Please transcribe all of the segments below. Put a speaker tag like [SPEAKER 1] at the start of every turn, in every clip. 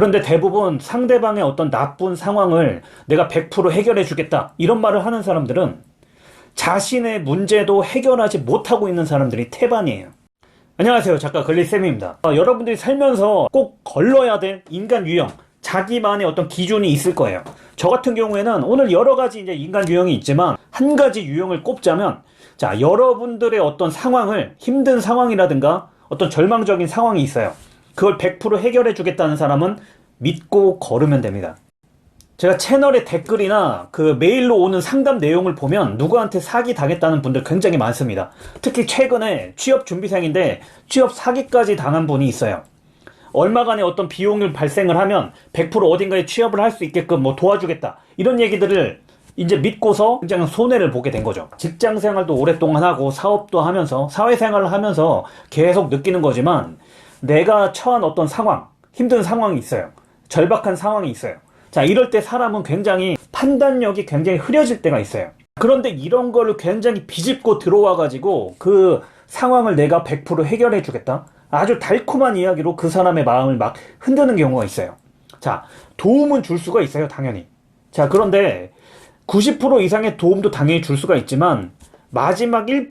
[SPEAKER 1] 그런데 대부분 상대방의 어떤 나쁜 상황을 내가 100% 해결해 주겠다. 이런 말을 하는 사람들은 자신의 문제도 해결하지 못하고 있는 사람들이 태반이에요. 안녕하세요. 작가 글리쌤입니다. 어, 여러분들이 살면서 꼭 걸러야 될 인간 유형, 자기만의 어떤 기준이 있을 거예요. 저 같은 경우에는 오늘 여러 가지 이제 인간 유형이 있지만 한 가지 유형을 꼽자면 자, 여러분들의 어떤 상황을 힘든 상황이라든가 어떤 절망적인 상황이 있어요. 그걸 100% 해결해 주겠다는 사람은 믿고 걸으면 됩니다. 제가 채널의 댓글이나 그 메일로 오는 상담 내용을 보면 누구한테 사기 당했다는 분들 굉장히 많습니다. 특히 최근에 취업 준비생인데 취업 사기까지 당한 분이 있어요. 얼마간의 어떤 비용을 발생을 하면 100% 어딘가에 취업을 할 수 있게끔 뭐 도와주겠다. 이런 얘기들을 이제 믿고서 굉장히 손해를 보게 된 거죠. 직장 생활도 오랫동안 하고 사업도 하면서 사회생활을 하면서 계속 느끼는 거지만 내가 처한 어떤 상황, 힘든 상황이 있어요. 절박한 상황이 있어요. 자, 이럴 때 사람은 굉장히 판단력이 굉장히 흐려질 때가 있어요. 그런데 이런 거를 굉장히 비집고 들어와가지고 그 상황을 내가 100% 해결해 주겠다? 아주 달콤한 이야기로 그 사람의 마음을 막 흔드는 경우가 있어요. 자, 도움은 줄 수가 있어요, 당연히. 자, 그런데 90% 이상의 도움도 당연히 줄 수가 있지만 마지막 1%,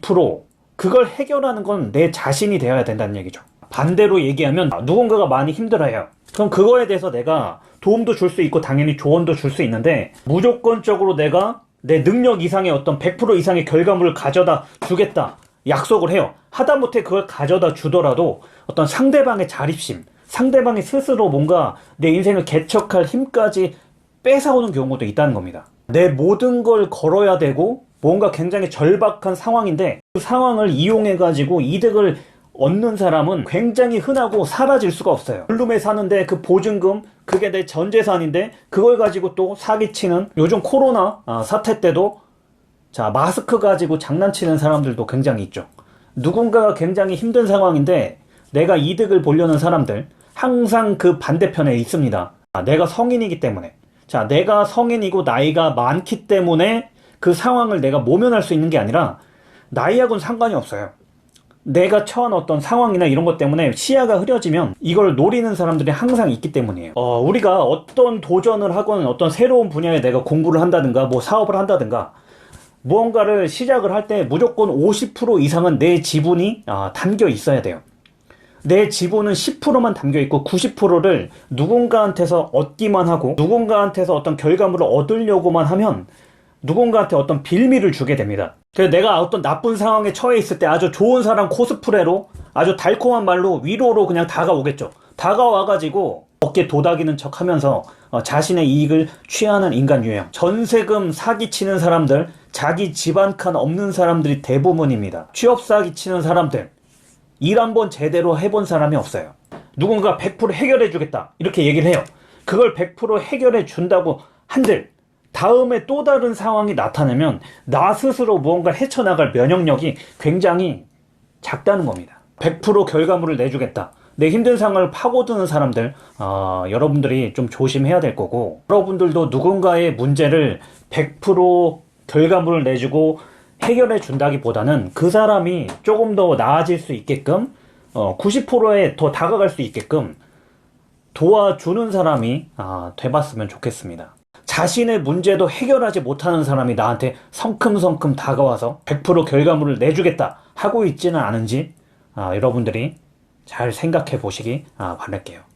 [SPEAKER 1] 2% 그걸 해결하는 건 내 자신이 되어야 된다는 얘기죠. 반대로 얘기하면 누군가가 많이 힘들어요. 그럼 그거에 대해서 내가 도움도 줄 수 있고 당연히 조언도 줄 수 있는데 무조건적으로 내가 내 능력 이상의 어떤 100% 이상의 결과물을 가져다 주겠다. 약속을 해요. 하다못해 그걸 가져다 주더라도 어떤 상대방의 자립심, 상대방이 스스로 뭔가 내 인생을 개척할 힘까지 뺏어오는 경우도 있다는 겁니다. 내 모든 걸 걸어야 되고 뭔가 굉장히 절박한 상황인데 그 상황을 이용해가지고 이득을 얻는 사람은 굉장히 흔하고 사라질 수가 없어요. 블룸에 사는데 그 보증금, 그게 내 전 재산인데 그걸 가지고 또 사기치는 요즘 코로나 아, 사태 때도 자, 마스크 가지고 장난치는 사람들도 굉장히 있죠. 누군가가 굉장히 힘든 상황인데 내가 이득을 보려는 사람들 항상 그 반대편에 있습니다. 아, 내가 성인이기 때문에. 자, 내가 성인이고 나이가 많기 때문에 그 상황을 내가 모면할 수 있는 게 아니라 나이하고는 상관이 없어요. 내가 처한 어떤 상황이나 이런 것 때문에 시야가 흐려지면 이걸 노리는 사람들이 항상 있기 때문이에요. 어, 우리가 어떤 도전을 하건 어떤 새로운 분야에 내가 공부를 한다든가 뭐 사업을 한다든가 무언가를 시작을 할 때 무조건 50% 이상은 내 지분이 아, 담겨 있어야 돼요. 내 지분은 10%만 담겨 있고 90%를 누군가한테서 얻기만 하고 누군가한테서 어떤 결과물을 얻으려고만 하면 누군가한테 어떤 빌미를 주게 됩니다. 그래서 내가 어떤 나쁜 상황에 처해 있을 때 아주 좋은 사람 코스프레로 아주 달콤한 말로 위로로 그냥 다가오겠죠. 다가와가지고 어깨 도닥이는 척 하면서 어, 자신의 이익을 취하는 인간 유형. 전세금 사기치는 사람들, 자기 집안 칸 없는 사람들이 대부분입니다. 취업 사기치는 사람들, 일 한 번 제대로 해본 사람이 없어요. 누군가 100% 해결해 주겠다. 이렇게 얘기를 해요. 그걸 100% 해결해 준다고 한들, 다음에 또 다른 상황이 나타나면 나 스스로 무언가 헤쳐나갈 면역력이 굉장히 작다는 겁니다. 100% 결과물을 내주겠다. 내 힘든 상황을 파고드는 사람들, 어, 여러분들이 좀 조심해야 될 거고, 여러분들도 누군가의 문제를 100% 결과물을 내주고 해결해 준다기보다는 그 사람이 조금 더 나아질 수 있게끔, 어, 90%에 더 다가갈 수 있게끔 도와주는 사람이 아, 돼봤으면 좋겠습니다. 자신의 문제도 해결하지 못하는 사람이 나한테 성큼성큼 다가와서 100% 결과물을 내주겠다 하고 있지는 않은지 아, 여러분들이 잘 생각해 보시기 아, 바랄게요.